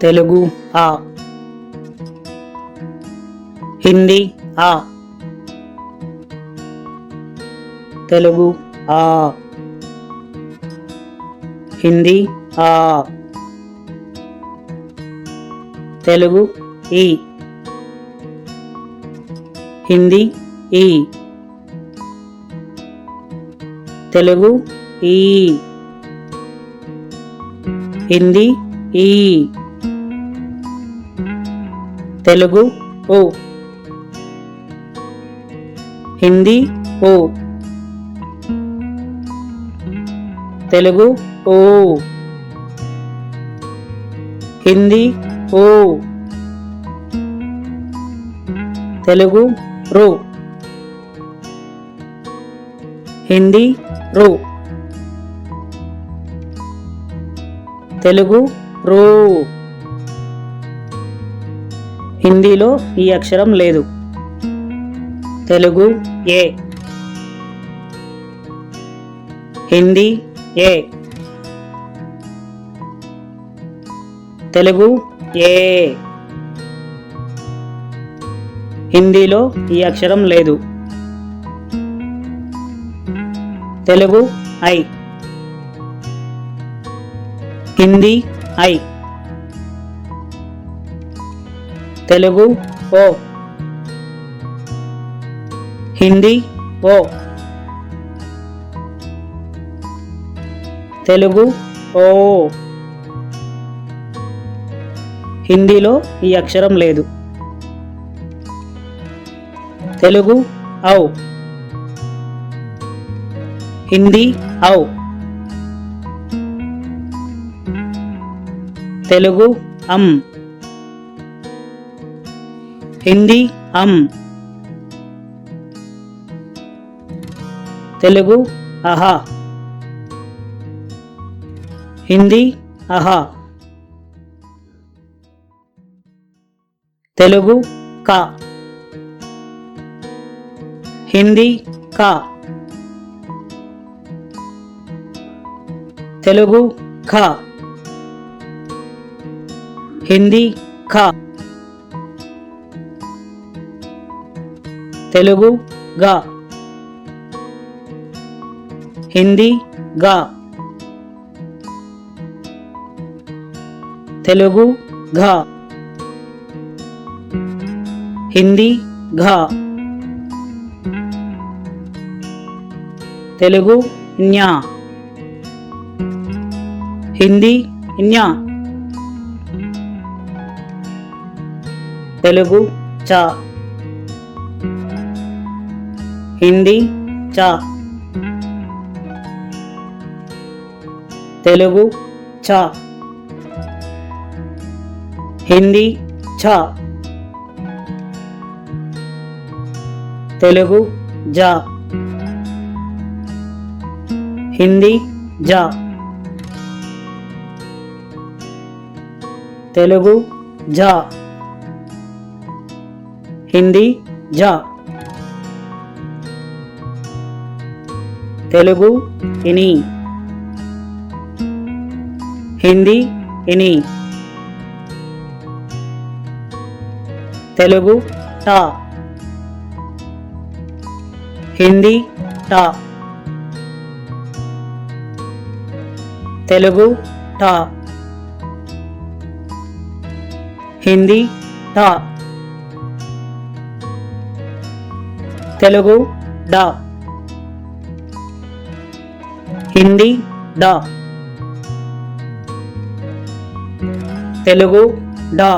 తెలుగు ఆ. హిందీ ఆ. తెలుగు ఆ. హిందీ ఆ. తెలుగు ఈ. హిందీ ఈ. తెలుగు ఈ. హిందీ ఈ. తెలుగు ఓ. హిందీ ఓ. తెలుగు ఓ. హిందీ ఓ. తెలుగు రో. హిందీ రో. తెలుగు రో. హిందీలో ఈ అక్షరం లేదు. తెలుగు ఏ. హిందీ ఏ. తెలుగు ఏ. హిందీలో ఈ అక్షరం లేదు. తెలుగు ఐ. హిందీ ఐ. తెలుగు ఓ. హిందీ ఓ. తెలుగు ఓ. హిందీలో ఈ అక్షరం లేదు. తెలుగు ఔ. హిందీ ఔ. తెలుగు అం. హిందీ అం తెలుగు అహా. హిందీ అహా. తెలుగు కా. హిందీ కా. తెలుగు ఖ హిందీ ఖ తెలుగు గా హిందీ గా తెలుగు ఘా హిందీ ఘా తెలుగు న్యా హిందీ న్యా తెలుగు చా హిందీ చా. తెలుగు చా. హిందీ ఛ తెలుగు జా. హిందీ జా. తెలుగు జా. హిందీ జా. తెలుగు ఇని. హిందీ ఇని. తెలుగు టా. హిందీ టా. తెలుగు టా. హిందీ టా. తెలుగు డా. హిందీ డా. తెలుగు డా.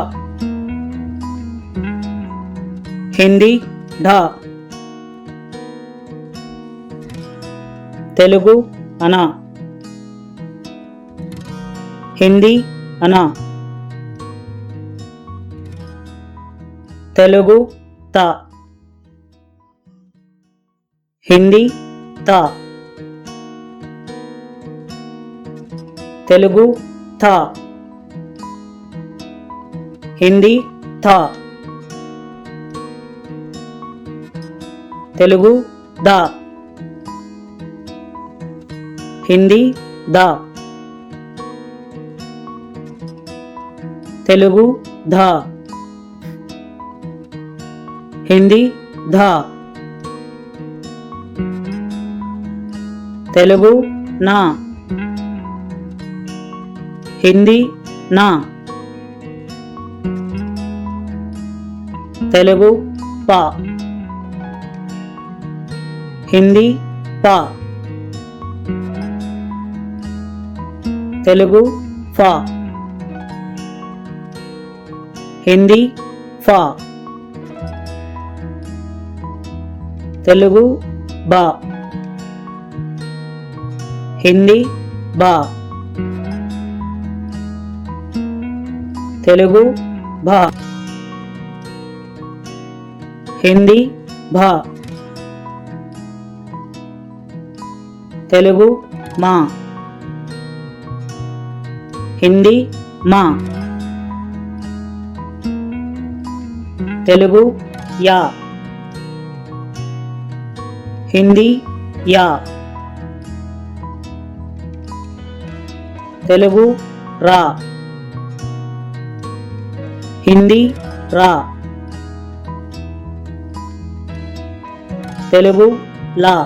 హిందీ ఢా తెలుగు అనా హిందీ అనా తెలుగు త. హిందీ తా. తెలుగు థ. హిందీ థ. తెలుగు ద. హిందీ ద. తెలుగు ధ. హిందీ ధ. తెలుగు నా. హిందీ నా. తెలుగు ప. హిందీ ప. తెలుగు ఫా. హిందీ ఫా. తెలుగు బా. హిందీ బా. తెలుగు భా. హిందీ భా. తెలుగు మా. హిందీ మా. తెలుగు యా. హిందీ యా. తెలుగు రా. హిందీ రా. తెలుగు లా.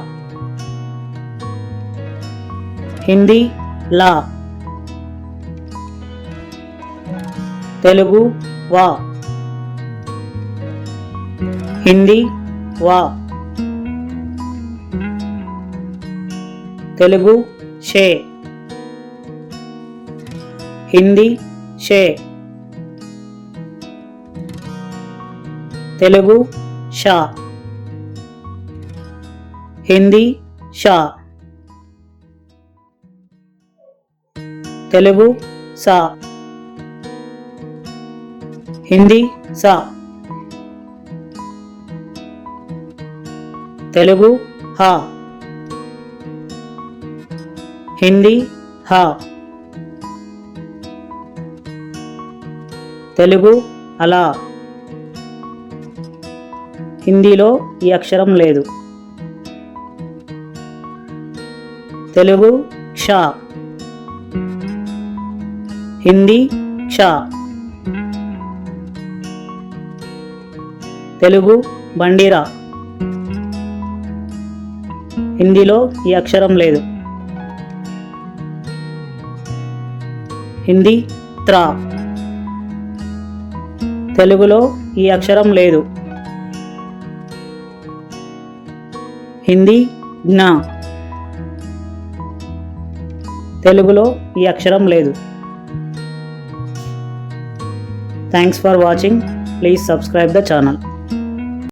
హిందీ లా. తెలుగు వా. హిందీ వా. తెలుగు షే. హిందీ షే. తెలుగు షా. హిందీ షా. తెలుగు సా. హిందీ సా. తెలుగు హా. హిందీ హా. తెలుగు అలా. హిందీలో ఈ అక్షరం లేదు. తెలుగు క్ష. హిందీ క్ష. తెలుగు బండిరా. హిందీలో ఈ అక్షరం లేదు. హిందీ త్రా. తెలుగులో ఈ అక్షరం లేదు. హిందీ జ్ఞా తెలుగులో ఈ అక్షరం లేదు. Thanks for watching please subscribe the channel